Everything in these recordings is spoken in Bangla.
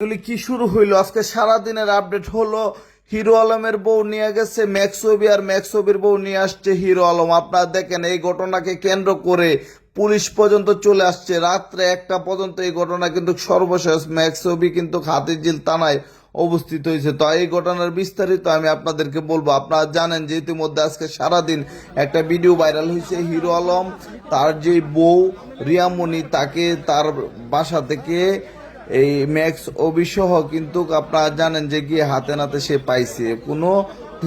এগুলি কি শুরু হইল? আজকে সারা দিনের আপডেট হলো, হিরো আলমের বউ নিয়ে গেছে ম্যাক্সবি আর ম্যাক্সবির বউ নিয়ে আসছে হিরো আলম। আপনারা দেখেন, এই ঘটনাকে কেন্দ্র করে পুলিশ পর্যন্ত চলে আসছে। রাত্রে একটা পর্যন্ত এই ঘটনা কিন্তু সর্বশেষ। ম্যাক্সবি কিন্তু হাতিঝিল থানায় অবস্থিত হয়েছে। তো এই ঘটনার বিস্তারিত আমি আপনাদেরকে বলব। আপনারা জানেন যে ইতিমধ্যে আজকে সারাদিন একটা ভিডিও ভাইরাল হয়েছে। হিরো আলম, তার যে বউ রিয়ামণি, তাকে তার বাসা থেকে এই ম্যাক্স অবিসহ কিন্তু আপনারা জানেন যে গিয়ে হাতে নাতে সে পাইছে। কোনো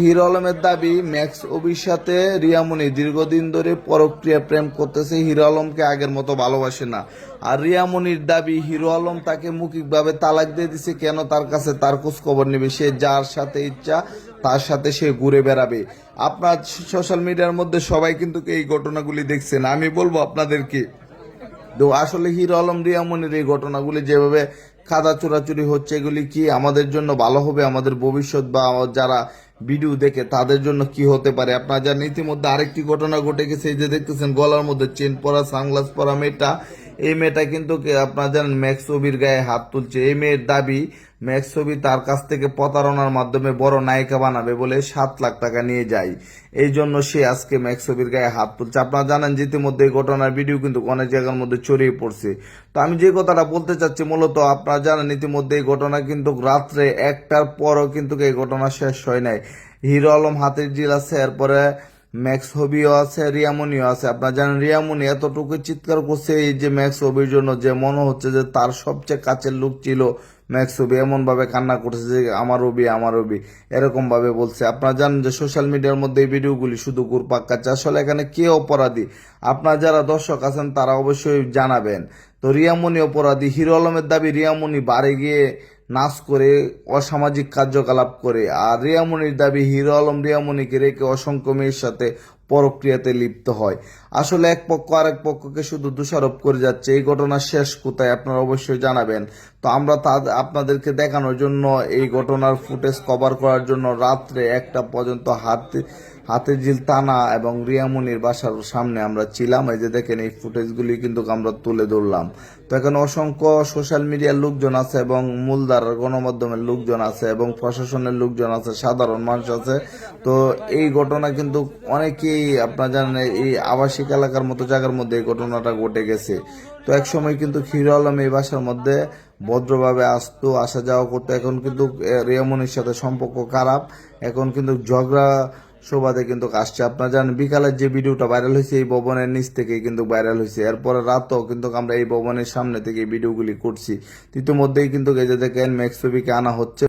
হিরো আলমের দাবি ম্যাক্স অবির সাথে রিয়ামণি দীর্ঘদিন ধরে পরক্রিয়া প্রেম করতেছে, হিরো আলমকে আগের মতো ভালোবাসে না। আর রিয়ামণির দাবি, হিরো আলম তাকে মৌখিকভাবে তালাক দিয়ে দিছে, কেন তার কাছে তার খোঁজ খবর নেবে? সে যার সাথে ইচ্ছা, তার সাথে সে ঘুরে বেড়াবে। আপনার সোশ্যাল মিডিয়ার মধ্যে সবাই কিন্তু এই ঘটনাগুলি দেখছেন। আমি বলব আপনাদেরকে তো আসলে হিরো আলম রিয়ামনির এই ঘটনাগুলি যেভাবে খাদা চোরাচুরি হচ্ছে, এগুলি কি আমাদের জন্য ভালো হবে? আমাদের ভবিষ্যৎ বা যারা ভিডিও দেখে তাদের জন্য কি হতে পারে? আপনারা জানেন, ইতিমধ্যে আরেকটি ঘটনা ঘটে গেছে, এই যে দেখতেছেন, গলার মধ্যে চেন পরা, সানগ্লাস পরা মেয়েটা এই মেয়েটা কিন্তু আপনারা জানেন ম্যাক্সবির গায়ে হাত তুলছে। এই মেয়ের দাবি ম্যাক্সবি তার কাছ থেকে প্রতারণার মাধ্যমে বড় নায়িকা বানাবে বলে সাত লাখ টাকা নিয়ে যায়। এই জন্য সে আজকে ম্যাক্সবির গায়ে হাত তুলছে। আপনারা জানেন যে ইতিমধ্যে এই ঘটনার ভিডিও কিন্তু অনেক জায়গার মধ্যে ছড়িয়ে পড়ছে। তো আমি যে কথাটা বলতে চাচ্ছি, মূলত আপনারা জানেন ইতিমধ্যে এই ঘটনা কিন্তু রাত্রে একটার পরও কিন্তু এই ঘটনা শেষ হয় নাই। হিরো আলম হাতের জিল এরপরে ম্যাক্স হবিও আছে, রিয়ামনিও আছে। আপনারা জানেন রিয়ামনি এতটুকু চিৎকার করছে এই যে ম্যাক্স হবির জন্য, যে মনে হচ্ছে যে তার সবচেয়ে কাছের লোক ছিল ম্যাক্স হবি এমন ভাবে কান্না করছে যে, আমার রবি আমার রবি। এরকম ভাবে বলছে। আপনারা জানেন যে সোশ্যাল মিডিয়ার মধ্যে এই ভিডিওগুলি শুধু ঘুরপাক খাচ্ছে। আসলে এখানে কে অপরাধী? আপনারা যারা দর্শক আছেন, তারা অবশ্যই জানাবেন। তো রিয়ামনি অপরাধী। হিরো আলমের দাবি, রিয়ামনি বাড়ি গিয়ে নাচ করে, অসামাজিক কার্যকলাপ করে। আর রিয়ামনির দাবি, হিরো আলম রিয়ামনিকে রেখে অসংখ্য মেয়ের সাথে পরক্রিয়াতে লিপ্ত হয়। আসলে এক পক্ষ আরেক পক্ষকে শুধু দোষারোপ করে যাচ্ছে, এই ঘটনা শেষ কোথায় আপনারা অবশ্যই জানাবেন। তো আমরা তা আপনাদেরকে দেখানোর জন্য এই ঘটনার ফুটেজ কভার করার জন্য রাত্রে একটা পর্যন্ত হাতে হাতে ঝিল তানা এবং রিয়ামনির বাসার সামনে আমরা ছিলাম। এই যে দেখেন, এই ফুটেজগুলি কিন্তু আমরা তুলে ধরলাম। তো এখানে অসংখ্য সোশ্যাল মিডিয়ার লোকজন আছে এবং মূলধার গণমাধ্যমের লোকজন আছে এবং প্রশাসনের লোকজন আছে, সাধারণ মানুষ আছে। তো এই ঘটনা কিন্তু অনেকেই আপনারা জানেন, এই আবাসিক এলাকার মতো জায়গার মধ্যে এই ঘটনাটা ঘটে গেছে। তো এক সময় কিন্তু হিরো আলম এই বাসার মধ্যে ভদ্রভাবে আসতো, আসা যাওয়া করতো। এখন কিন্তু রিয়ামনির সাথে সম্পর্ক খারাপ। এখন কিন্তু ঝগড়া সুবাদে কিন্তু আসছে। আপনারা জানেন বিকালের যে ভিডিওটা ভাইরাল হয়েছে এই ভবনের নিচ থেকেই কিন্তু ভাইরাল হয়েছে। এরপরে রাতও কিন্তু আমরা এই ভবনের সামনে থেকে এই ভিডিওগুলি করছি। ইতিমধ্যেই কিন্তু গেজে দেখেন ম্যাক্স ছবিকে আনা হচ্ছে।